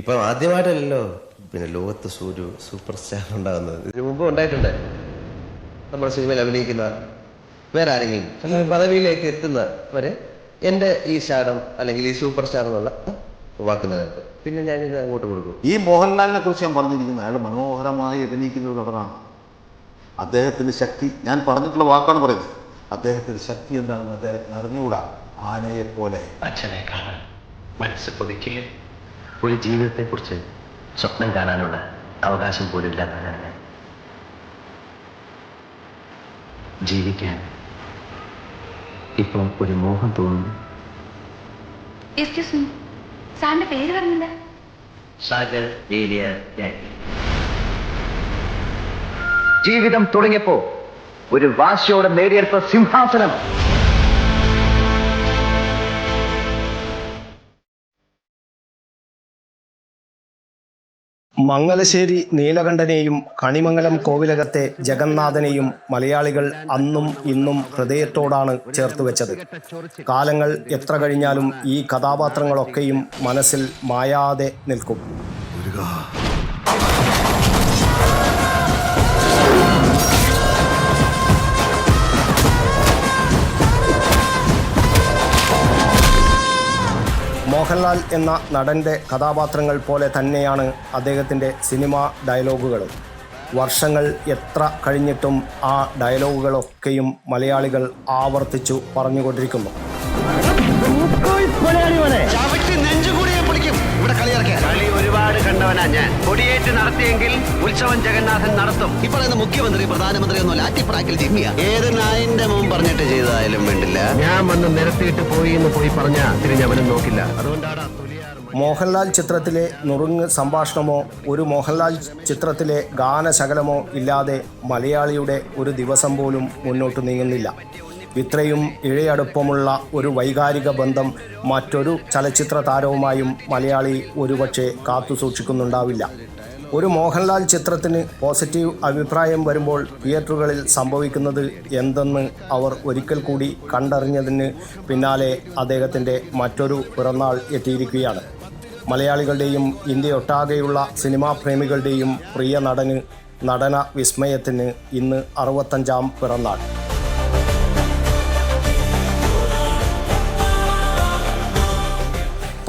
ഇപ്പം ആദ്യമായിട്ടല്ലല്ലോ പിന്നെ ലോകത്ത് ഒരു സൂപ്പർ സ്റ്റാർ ഉണ്ടാകുന്നത്. ഇതിനു മുമ്പ് ഉണ്ടായിട്ടുണ്ട്. നമ്മുടെ സിനിമയിൽ അഭിനയിക്കുന്ന വേറെ ആരെങ്കിലും. പദവിയിലേക്ക് എത്തുന്ന വരെ എന്റെ ഈ സ്റ്റാറും അല്ലെങ്കിൽ ഈ സൂപ്പർ സ്റ്റാർ എന്നുള്ള വാക്കുന്നത് പിന്നെ ഞാൻ ഇത് അങ്ങോട്ട് കൊടുക്കും. ഈ മോഹൻലാലിനെ കുറിച്ച് ഞാൻ പറഞ്ഞിരിക്കുന്നത് അയാൾ മനോഹരമായി അഭിനയിക്കുന്ന ഒരു നടനാണ് അദ്ദേഹത്തിന്റെ ശക്തി ഞാൻ പറഞ്ഞിട്ടുള്ള വാക്കാണ് പറയുന്നത്. അദ്ദേഹത്തിന്റെ ശക്തി എന്താണെന്ന് അദ്ദേഹത്തിന് അറിഞ്ഞുകൂടാ? ആനയെ പോലെ അച്ഛനെ കാണാൻ മനസ്സ് കൊതിക്കുകയും ഒരു ജീവിതത്തെക്കുറിച്ച് സ്വപ്നം കാണാനുള്ള അവകാശം പോലും ഇല്ലാതാണ് ഞാൻ. ജീവിക്കാൻ ഇപ്പം ഒരു മോഹം തോന്നുന്നു. എക്സ്ക്യൂസ് മീ സാറിന്റെ പേര് പറഞ്ഞില്ല. സാഗർ ഏരിയ ജീവിതം തുടങ്ങിയപ്പോ ഒരു വാശിയോടെ നേടിയെടുത്ത സിംഹാസനം. മംഗലശ്ശേരി നീലകണ്ഠനെയും കണിമംഗലം കോവിലകത്തെ ജഗന്നാഥനെയും മലയാളികൾ അന്നും ഇന്നും ഹൃദയത്തോടാണ് ചേർത്ത് വെച്ചത്. കാലങ്ങൾ എത്ര കഴിഞ്ഞാലും ഈ കഥാപാത്രങ്ങളൊക്കെയും മനസ്സിൽ മായാതെ നിൽക്കും. മോഹൻലാൽ എന്ന നടന്റെ കഥാപാത്രങ്ങൾ പോലെ തന്നെയാണ് അദ്ദേഹത്തിന്റെ സിനിമാ ഡയലോഗുകളും. വർഷങ്ങൾ എത്ര കഴിഞ്ഞിട്ടും ആ ഡയലോഗുകളൊക്കെയും മലയാളികൾ ആവർത്തിച്ചു പറഞ്ഞുകൊണ്ടിരിക്കുന്നു. കളി ഒരുപാട് കണ്ടവനാ ഞാൻ. കൊടിയേറ്റ് നടത്തിയെങ്കിൽ ഉത്സവം ജഗന്നാഥൻ നടത്തും. ഈ പറയുന്ന മുഖ്യമന്ത്രി പ്രധാനമന്ത്രി ഒന്നും ലാറ്റിപ്രാക്കിൽ ജിമ്മിയ. ഏത് നായിന്റെ മുമ്പ് പറഞ്ഞിട്ട് ചെയ്തതായാലും വേണ്ടില്ല. ഞാൻ വന്ന് നിരത്തിയിട്ട് പോയി എന്ന് പോയി പറഞ്ഞ തിരിഞ്ഞവനും നോക്കില്ല. അതുകൊണ്ടാണ് മോഹൻലാൽ ചിത്രത്തിലെ നുറുങ്ങ് സംഭാഷണമോ ഒരു മോഹൻലാൽ ചിത്രത്തിലെ ഗാനശകലമോ ഇല്ലാതെ മലയാളിയുടെ ഒരു ദിവസം പോലും മുന്നോട്ട് നീങ്ങുന്നില്ല. ഇത്രയും ഇഴയടുപ്പമുള്ള ഒരു വൈകാരിക ബന്ധം മറ്റൊരു ചലച്ചിത്ര താരവുമായും മലയാളി ഒരുപക്ഷെ കാത്തു സൂക്ഷിക്കുന്നുണ്ടാവില്ല. ഒരു മോഹൻലാൽ ചിത്രത്തിന് പോസിറ്റീവ് അഭിപ്രായം വരുമ്പോൾ തിയേറ്ററുകളിൽ സംഭവിക്കുന്നത് എന്തെന്ന് അവർ ഒരിക്കൽ കൂടി കണ്ടറിഞ്ഞതിന് പിന്നാലെ അദ്ദേഹത്തിന്റെ മറ്റൊരു പിറന്നാൾ എത്തിയിരിക്കുകയാണ്. മലയാളികളുടെയും ഇന്ത്യയൊട്ടാകെയുള്ള സിനിമാ പ്രേമികളുടെയും പ്രിയ നടന് നടന വിസ്മയത്തിന് ഇന്ന് അറുപത്തഞ്ചാം പിറന്നാൾ.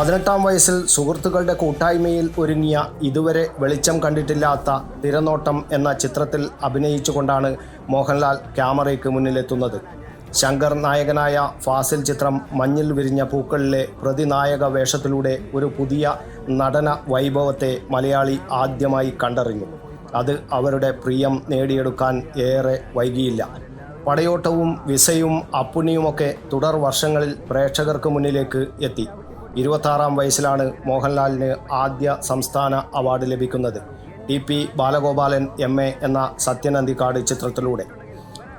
പതിനെട്ടാം വയസ്സിൽ സുഹൃത്തുക്കളുടെ കൂട്ടായ്മയിൽ ഒരുങ്ങിയ ഇതുവരെ വെളിച്ചം കണ്ടിട്ടില്ലാത്ത തിരനോട്ടം എന്ന ചിത്രത്തിൽ അഭിനയിച്ചുകൊണ്ടാണ് മോഹൻലാൽ ക്യാമറയ്ക്ക് മുന്നിലെത്തുന്നത്. ശങ്കർ നായകനായ ഫാസിൽ ചിത്രം മഞ്ഞിൽ വിരിഞ്ഞ പൂക്കളിലെ പ്രതിനായക വേഷത്തിലൂടെ ഒരു പുതിയ നടന വൈഭവത്തെ മലയാളി ആദ്യമായി കണ്ടറിഞ്ഞു. അത് അവരുടെ പ്രിയം നേടിയെടുക്കാൻ ഏറെ വൈകിയില്ല. പടയോട്ടവും വിസയും അപ്പുണ്ണിയുമൊക്കെ തുടർ വർഷങ്ങളിൽ പ്രേക്ഷകർക്ക് മുന്നിലേക്ക് എത്തി. ഇരുപത്താറാം വയസ്സിലാണ് മോഹൻലാലിന് ആദ്യ സംസ്ഥാന അവാർഡ് ലഭിക്കുന്നത്. T P Balagopalan M A എന്ന സത്യനന്ദിക്കാട് ചിത്രത്തിലൂടെ.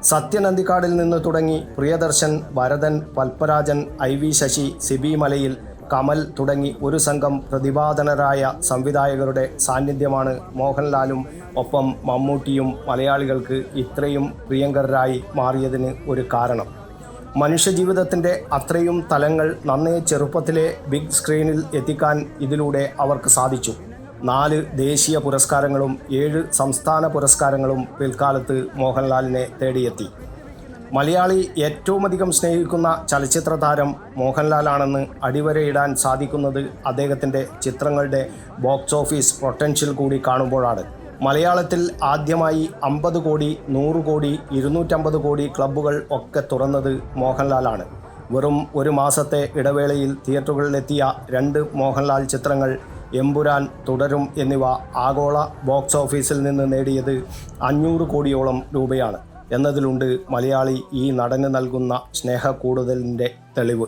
സത്യനന്ദിക്കാടിൽ നിന്ന് തുടങ്ങി പ്രിയദർശൻ വരദൻ പത്മരാജൻ ഐ വി ശശി സിബി മലയിൽ കമൽ തുടങ്ങി ഒരു സംഘം പ്രതിപാദനരായ സംവിധായകരുടെ സാന്നിധ്യമാണ് മോഹൻലാലും ഒപ്പം മമ്മൂട്ടിയും മലയാളികൾക്ക് ഇത്രയും പ്രിയങ്കരായി മാറിയതിന് ഒരു കാരണം. മനുഷ്യജീവിതത്തിന്റെ അത്രയും തലങ്ങൾ നന്നേ ചെറുപ്പത്തിലെ ബിഗ് സ്ക്രീനിൽ എത്തിക്കാൻ ഇതിലൂടെ അവർക്ക് സാധിച്ചു. നാല് ദേശീയ പുരസ്കാരങ്ങളും ഏഴ് സംസ്ഥാന പുരസ്കാരങ്ങളും പിൽക്കാലത്ത് മോഹൻലാലിനെ തേടിയെത്തി. മലയാളി ഏറ്റവുമധികം സ്നേഹിക്കുന്ന ചലച്ചിത്ര താരം മോഹൻലാലാണെന്ന് അടിവരയിടാൻ സാധിക്കുന്നത് അദ്ദേഹത്തിന്റെ ചിത്രങ്ങളുടെ ബോക്സ് ഓഫീസ് പൊട്ടൻഷ്യൽ കൂടി കാണുമ്പോഴാണ്. മലയാളത്തിൽ ആദ്യമായി അമ്പത് കോടി നൂറ് കോടി ഇരുന്നൂറ്റമ്പത് കോടി ക്ലബ്ബുകൾ ഒക്കെ തുറന്നത് മോഹൻലാലാണ്. വെറും ഒരു മാസത്തെ ഇടവേളയിൽ തിയേറ്ററുകളിലെത്തിയ രണ്ട് മോഹൻലാൽ ചിത്രങ്ങൾ എമ്പുരാൻ തുടരും എന്നിവ ആഗോള ബോക്സ് ഓഫീസിൽ നിന്ന് നേടിയത് അഞ്ഞൂറ് കോടിയോളം രൂപയാണ്. എന്നതിലുണ്ട് മലയാളി ഈ നടന് നൽകുന്ന സ്നേഹ കൂടുതലിന്റെ തെളിവ്.